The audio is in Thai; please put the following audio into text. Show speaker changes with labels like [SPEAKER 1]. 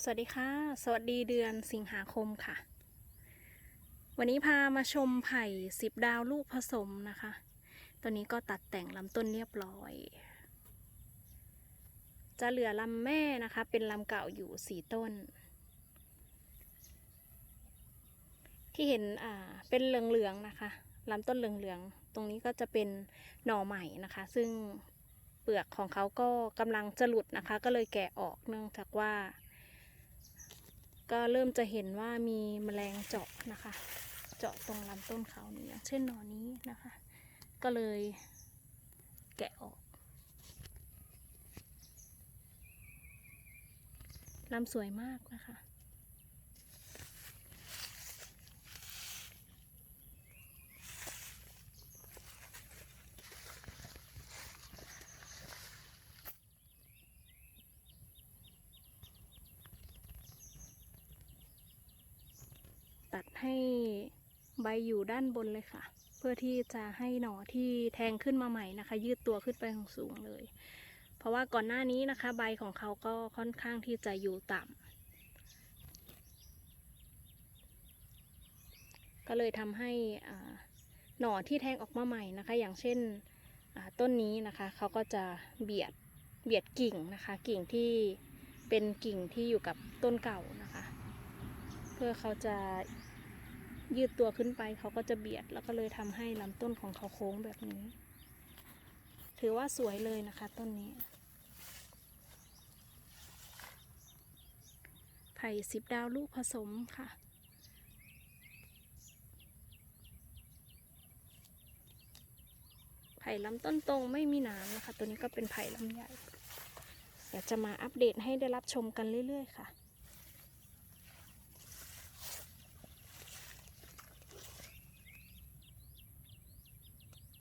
[SPEAKER 1] สวัสดีค่ะ สวัสดีเดือนสิงหาคมค่ะ วันนี้พามาชมไผ่สิบดาวลูกผสมนะคะ ตัวนี้ก็ตัดแต่งลำต้นเรียบร้อย จะเหลือลำแม่นะคะ เป็นลำเก่าอยู่สี่ต้น ที่เห็นอ่าเป็นเหลืองๆนะคะลำต้นเหลืองๆตรงนี้ก็จะเป็นหน่อใหม่นะคะ ซึ่งเปลือกของเขาก็กำลังจะหลุดนะคะ ก็เลยแกะออกเนื่องจากว่า ก็เริ่มจะเห็นว่ามีแมลงเจาะนะคะ เจาะตรงลำต้นเขานี่อย่างเช่นหนอนนี้นะคะ ก็เลยแกะออกลำสวยมากนะคะ ตัดให้ใบอยู่ด้านบนเลยค่ะ เพื่อที่จะให้หน่อที่แทงขึ้นมาใหม่นะคะ ยืดตัวขึ้นไปสูงเลย เพราะว่าก่อนหน้านี้นะคะ ใบของเขาก็ค่อนข้างที่จะอยู่ต่ำก็เลยทำให้หน่อที่แทงออกมาใหม่นะคะ อย่างเช่นต้นนี้นะคะเขาก็จะเบียดเบียดกิ่งนะคะ กิ่งที่เป็นกิ่งที่อยู่กับต้นเก่านะคะ พื่อเขาจะยืดตัวขึ้นไป เขาก็จะเบียด แล้วก็เลยทำให้ลำต้นของเขาโค้งแบบนี้ ถือว่าสวยเลยนะคะต้นนี้ไผ่สิบดาวลูกผสมค่ะไผ่ลำต้นตรงไม่มีหนามนะคะ ตัวนี้ก็เป็นไผ่ลำใหญ่เดี๋ยวจะมาอัปเดตให้ได้รับชมกันเรื่อย ๆ ค่ะ